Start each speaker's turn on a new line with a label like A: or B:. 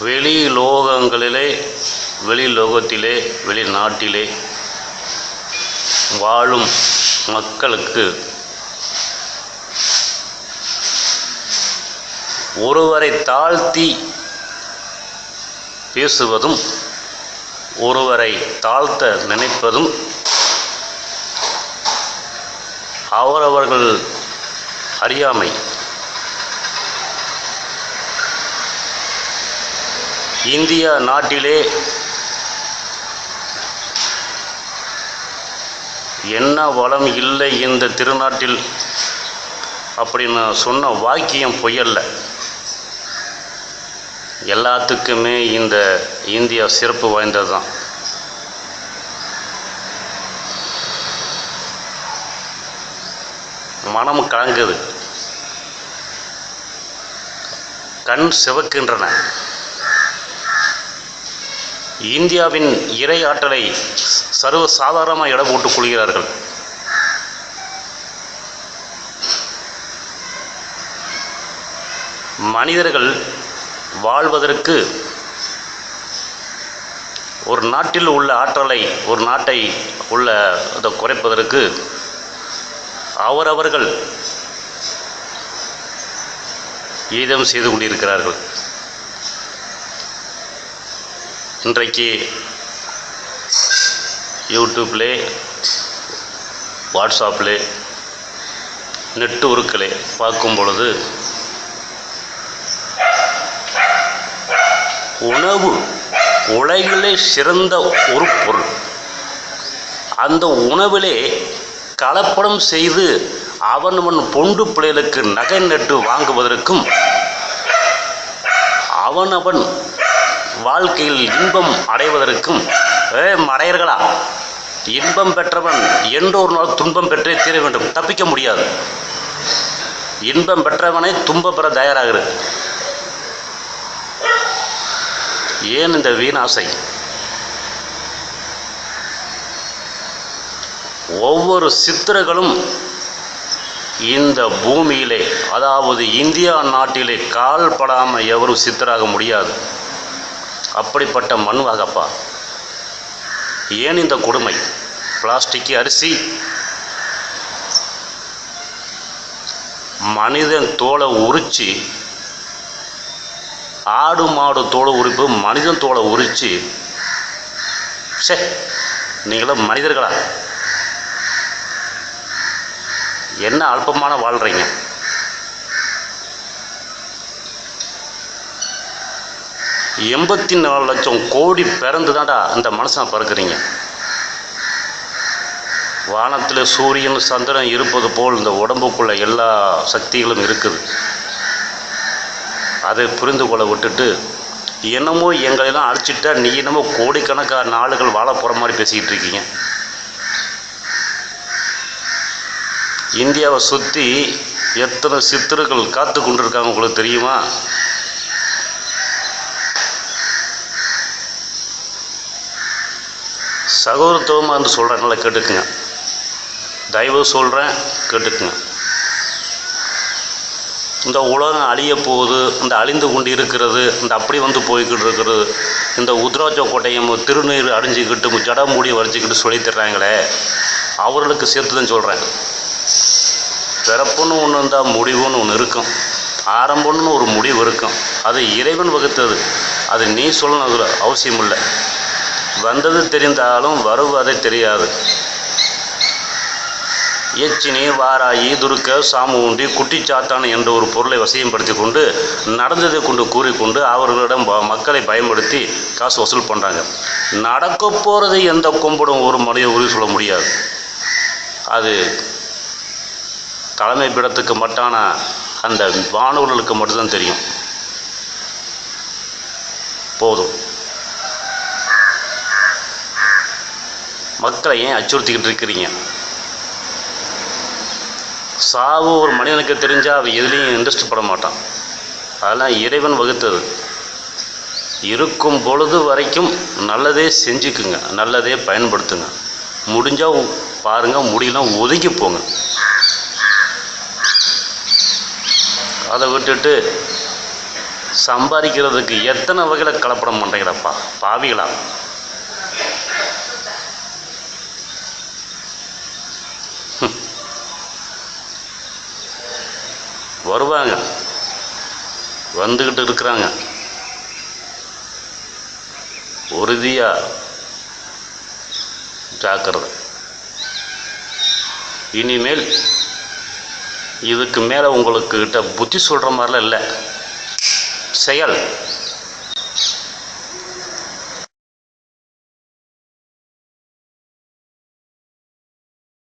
A: வெளி லோகங்களிலே வெளி லோகத்திலே வெளிநாட்டிலே வாழும் மக்களுக்கு ஒருவரை தாழ்த்தி பேசுவதும் ஒருவரை தாழ்த்த நினைப்பதும் அவரவர்கள் அறியாமை. இந்தியா நாட்டிலே என்ன வளம் இல்லை இந்த திருநாட்டில் அப்படின்னு சொன்ன வாக்கியம் பொய்யல்ல. எல்லாத்துக்குமே இந்த இந்தியா சிறப்பு வாய்ந்தது தான் மனம் கலங்குது. கண் சிவக்கின்றன. இந்தியாவின் இறை ஆற்றலை சர்வ சாதாரணமாக இடம் போட்டுக் கொள்கிறார்கள். மனிதர்கள் வாழ்வதற்கு ஒரு நாட்டில் உள்ள ஆற்றலை ஒரு நாட்டை உள்ள அதை குறைப்பதற்கு அவரவர்கள் ஈதம் செய்து கொண்டிருக்கிறார்கள். இன்றைக்கு யூடியூப்லே வாட்ஸ்அப்பில் நெட்வொர்க்கில் பார்க்கும் பொழுது உணவு உலகிலே சிறந்த ஒரு பொருள். அந்த உணவிலே கலப்படம் செய்து அவனவன் பொண்டு பிள்ளைகளுக்கு நகை நட்டு வாங்குவதற்கும் அவனவன் வாழ்க்கையில் இன்பம் அடைவதற்கும் ஏ இன்பம் பெற்றவன் என்றொரு நாள் துன்பம் பெற்றே தீர வேண்டும். தப்பிக்க முடியாது. இன்பம் பெற்றவனை துன்பம் பெற தயாராகிறது ஏன் இந்த வீணாசை? ஒவ்வொரு சித்திரங்களும் இந்த பூமியிலே அதாவது இந்தியா நாட்டிலே கால்படாமல் எவரும் சித்தராக முடியாது. அப்படிப்பட்ட மண் வகப்பா ஏன் இந்த கொடுமை? பிளாஸ்டிக் அரிசி. மனிதன் தோலை உரிச்சு ஆடு மாடு தோலை உரிப்பு மனிதன் தோலை உரிச்சு சே நீங்களும் மனிதர்களா? என்ன அல்பமான வாழ்கிறீங்க எண்பத்தி நாலு லட்சம் கோடி பிறந்து தான்டா இந்த மனுஷன் பிறக்கிறீங்க. வானத்தில் சூரியன் சந்திரன் இருப்பது போல் இந்த உடம்புக்குள்ள எல்லா சக்திகளும் இருக்குது. அதை புரிந்து கொள்ள விட்டுட்டு என்னமோ எங்களெல்லாம் அழிச்சிட்டா நீ என்னமோ கோடிக்கணக்கான நாடுகள் வாழ போகிற மாதிரி பேசிக்கிட்டு இருக்கீங்க. இந்தியாவை சுற்றி எத்தனை சித்தர்கள் காத்து கொண்டு இருக்காங்க உங்களுக்கு தெரியுமா? சகோதரத்துவமாக இருந்து சொல்கிறேன் நல்லா கேட்டுக்குங்க. தயவு சொல்கிறேன் கேட்டுக்குங்க. இந்த உலகம் அழிய போகுது இந்த அழிந்து கொண்டு இருக்கிறது இந்த அப்படி வந்து போய்கிட்டு இருக்கிறது இந்த உத்ராஜ கோட்டையம் திருநீர் அடிஞ்சிக்கிட்டு ஜட மூடி வரைஞ்சிக்கிட்டு சொல்லி தர்றாங்களே அவர்களுக்கு சேர்த்து தான் சொல்கிறேன் பிறப்புன்னு ஒன்று இருந்தால் முடிவுன்னு ஒன்று இருக்கும். ஆரம்பம்னு ஒரு முடிவு இருக்கும். அது இறைவன் வகுத்தது. அது நீ சொல்லணும் அதில் அவசியம் இல்லை வந்தது தெரிந்தாலும் வருவதை தெரியாது. எச்சினி வாராயி துருக்க சாமு உண்டி குட்டிச்சாத்தான் என்ற ஒரு பொருளை வசியப்படுத்தி கொண்டு நடந்ததை கொண்டு கூறிக்கொண்டு அவர்களிடம் மக்களை பயன்படுத்தி காசு வசூல் பண்ணுறாங்க நடக்க போகிறது எந்த கும்படும் ஒரு மனித உறுதி சொல்ல முடியாது. அது தலைமை பிடத்துக்கு மட்டான அந்த வானவர்களுக்கு மட்டும்தான் தெரியும். போதும். மக்களை ஏன் அச்சுறுத்திக்கிட்டு இருக்கிறீங்க? சாவு ஒரு மனிதனுக்கு தெரிஞ்சால் அவன் எதுலேயும் இன்ட்ரெஸ்ட் பட மாட்டான். அதெல்லாம் இறைவன் வகுத்தது. இருக்கும் பொழுது வரைக்கும் நல்லதே செஞ்சுக்குங்க. நல்லதே பயன்படுத்துங்க. முடிஞ்சால் பாருங்கள் முடியலாம் ஒதுங்கி போங்க. அதை விட்டுட்டு சம்பாதிக்கிறதுக்கு எத்தனை வகையில் கலப்படம் பண்ணுறீங்கடப்பா பாவிகளா? வருவாங்க. வந்துக்கிட்டு இருக்கிறாங்க. உறுதியாக ஜாக்கிரதை. இனிமேல் இதுக்கு மேலே உங்களுக்கு கிட்ட புத்தி சொல்கிற மாதிரிலாம் இல்லை. செயல்.